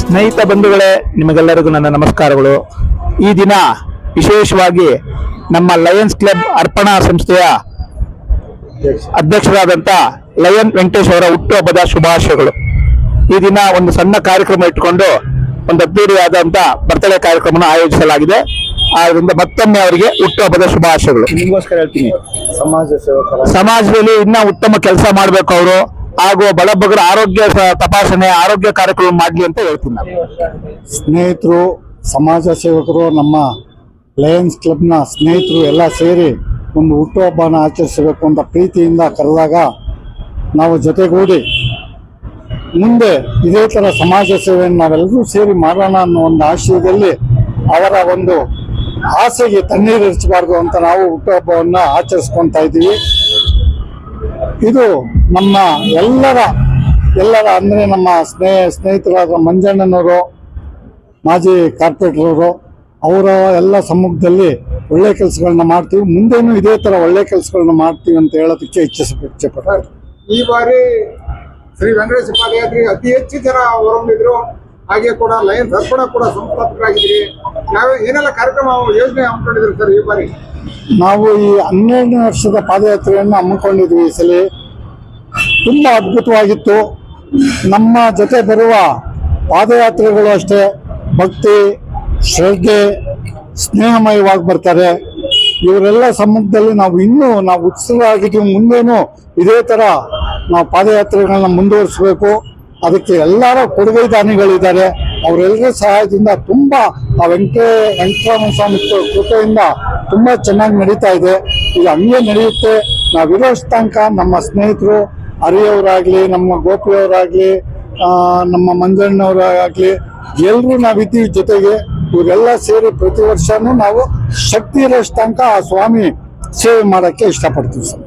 ಸ್ನೇಹಿತ ಬಂಧುಗಳೇ ನಿಮಗೆಲ್ಲರಿಗೂ ನನ್ನ ನಮಸ್ಕಾರಗಳು. ಈ ದಿನ ವಿಶೇಷವಾಗಿ ನಮ್ಮ ಲಯನ್ಸ್ ಕ್ಲಬ್ ಅರ್ಪಣಾ ಸಂಸ್ಥೆಯ ಅಧ್ಯಕ್ಷರಾದಂಥ ಲಯನ್ ವೆಂಕಟೇಶ್ ಅವರ ಹುಟ್ಟುಹಬ್ಬದ ಶುಭಾಶಯಗಳು. ಈ ದಿನ ಒಂದು ಸಣ್ಣ ಕಾರ್ಯಕ್ರಮ ಇಟ್ಟುಕೊಂಡು ಒಂದು ಅದ್ದೂರಿಯಾದಂಥ ಬರ್ತಡೇ ಕಾರ್ಯಕ್ರಮವನ್ನು ಆಯೋಜಿಸಲಾಗಿದೆ. ಆದ್ದರಿಂದ ಮತ್ತೊಮ್ಮೆ ಅವರಿಗೆ ಹುಟ್ಟುಹಬ್ಬದ ಶುಭಾಶಯಗಳು. ನಿಮಗೋಸ್ಕರ ಹೇಳ್ತೀನಿ. ಸಮಾಜ ಸೇವಕರ ಸಮಾಜದಲ್ಲಿ ಇನ್ನೂ ಉತ್ತಮ ಕೆಲಸ ಮಾಡಬೇಕು ಅವರು. ಹಾಗೂ ಬಡಬಗರ ಆರೋಗ್ಯ ತಪಾಸಣೆ, ಆರೋಗ್ಯ ಕಾರ್ಯಕ್ರಮ ಮಾಡಲಿ ಅಂತ ಹೇಳ್ತೀನಿ ನಾನು. ಸ್ನೇಹಿತರು, ಸಮಾಜ ಸೇವಕರು, ನಮ್ಮ ಲಯನ್ಸ್ ಕ್ಲಬ್ನ ಸ್ನೇಹಿತರು ಎಲ್ಲ ಸೇರಿ ಒಂದು ಹುಟ್ಟುಹಬ್ಬನ ಆಚರಿಸಬೇಕು ಅಂತ ಪ್ರೀತಿಯಿಂದ ಕರೆದಾಗ ನಾವು ಜೊತೆಗೂಡಿ ಮುಂದೆ ಇದೇ ಥರ ಸಮಾಜ ಸೇವೆಯನ್ನು ನಾವೆಲ್ಲರೂ ಸೇರಿ ಮಾಡೋಣ ಅನ್ನೋ ಒಂದು ಆಶಯದಲ್ಲಿ ಅವರ ಒಂದು ಆಸೆಗೆ ತಣ್ಣೀರು ಇರಿಸಬಾರ್ದು ಅಂತ ನಾವು ಹುಟ್ಟುಹಬ್ಬವನ್ನು ಆಚರಿಸ್ಕೊತಾ ಇದ್ದೀವಿ. ಇದು ನಮ್ಮ ಎಲ್ಲರ ಎಲ್ಲರ ಅಂದರೆ ನಮ್ಮ ಸ್ನೇಹ ಸ್ನೇಹಿತರಾದ ಮಂಜಣ್ಣನವರು ಮಾಜಿ ಕಾರ್ಪೊರೇಟರ್ ಅವರು ಅವರ ಎಲ್ಲ ಸಮ್ಮುಖದಲ್ಲಿ ಒಳ್ಳೆ ಕೆಲಸಗಳನ್ನ ಮಾಡ್ತೀವಿ. ಮುಂದೇನು ಇದೇ ತರ ಒಳ್ಳೆ ಕೆಲಸಗಳನ್ನ ಮಾಡ್ತೀವಿ ಅಂತ ಹೇಳೋದಕ್ಕೆ ಇಚ್ಛಿಸ ಇಚ್ಛೆಪಡ್ತಾರೆ ಈ ಬಾರಿ ಶ್ರೀ ವೆಂಕಟೇಶ ಪಾದಯಾತ್ರಿ ಅತಿ ಹೆಚ್ಚು ಜನ ಹೊರಗೊಂಡಿದ್ರು ಹಾಗೆ ಕೂಡ ಲೈನ್ ದರ್ಪಣ ಕೂಡ ಸಂಸ್ಥಾಪಕರಾಗಿದ್ರಿ ಯಾವ ಏನೆಲ್ಲ ಕಾರ್ಯಕ್ರಮ ಯೋಜನೆ ಹಮ್ಮಿಕೊಂಡಿದ್ರು ಸರ್ ಈ ಬಾರಿ? ನಾವು ಈ ಹನ್ನೆರಡನೇ ವರ್ಷದ ಪಾದಯಾತ್ರೆಯನ್ನು ಹಮ್ಮಿಕೊಂಡಿದ್ವಿ ಈ ಸಲ. ತುಂಬ ಅದ್ಭುತವಾಗಿತ್ತು. ನಮ್ಮ ಜೊತೆ ಬರುವ ಪಾದಯಾತ್ರೆಗಳು ಅಷ್ಟೇ, ಭಕ್ತಿ, ಶ್ರದ್ಧೆ, ಸ್ನೇಹಮಯವಾಗಿ ಬರ್ತಾರೆ. ಇವರೆಲ್ಲ ಸಂಬಂಧದಲ್ಲಿ ನಾವು ಇನ್ನೂ ನಾವು ಉತ್ಸುಕರಾಗಿದ್ದೀವಿ ಮುಂದೇನು ಇದೇ ಥರ ನಾವು ಪಾದಯಾತ್ರೆಗಳನ್ನ ಮುಂದುವರಿಸಬೇಕು. ಅದಕ್ಕೆ ಎಲ್ಲರ ಕೊಡುಗೆ ದಾನಿಗಳಿದ್ದಾರೆ. ಅವರೆಲ್ಲರ ಸಹಾಯದಿಂದ ತುಂಬ ಆ ವೆಂಕಟ ವೆಂಕಟರಾಮ ಸ್ವಾಮಿ ಕೃಪೆಯಿಂದ ತುಂಬ ಚೆನ್ನಾಗಿ ನಡೀತಾ ಇದೆ. ಇದು ಹಂಗೆ ನಡೆಯುತ್ತೆ. ನಾವಿರೋಷ್ಟು ತನಕ ನಮ್ಮ ಸ್ನೇಹಿತರು ಹರಿಯವರಾಗ್ಲಿ ನಮ್ಮ ಗೋಪಿಯವರಾಗ್ಲಿ ನಮ್ಮ ಮಂಜಣ್ಣವರಾಗ್ಲಿ ಎಲ್ಲರೂ ನಾವಿದ್ದೀವಿ ಜೊತೆಗೆ. ಇವರೆಲ್ಲ ಸೇರಿ ಪ್ರತಿ ವರ್ಷನೂ ನಾವು ಶಕ್ತಿ ಇರೋಷ್ಟು ಆ ಸ್ವಾಮಿ ಸೇವೆ ಮಾಡೋಕ್ಕೆ ಇಷ್ಟಪಡ್ತೀವಿ ಸರ್.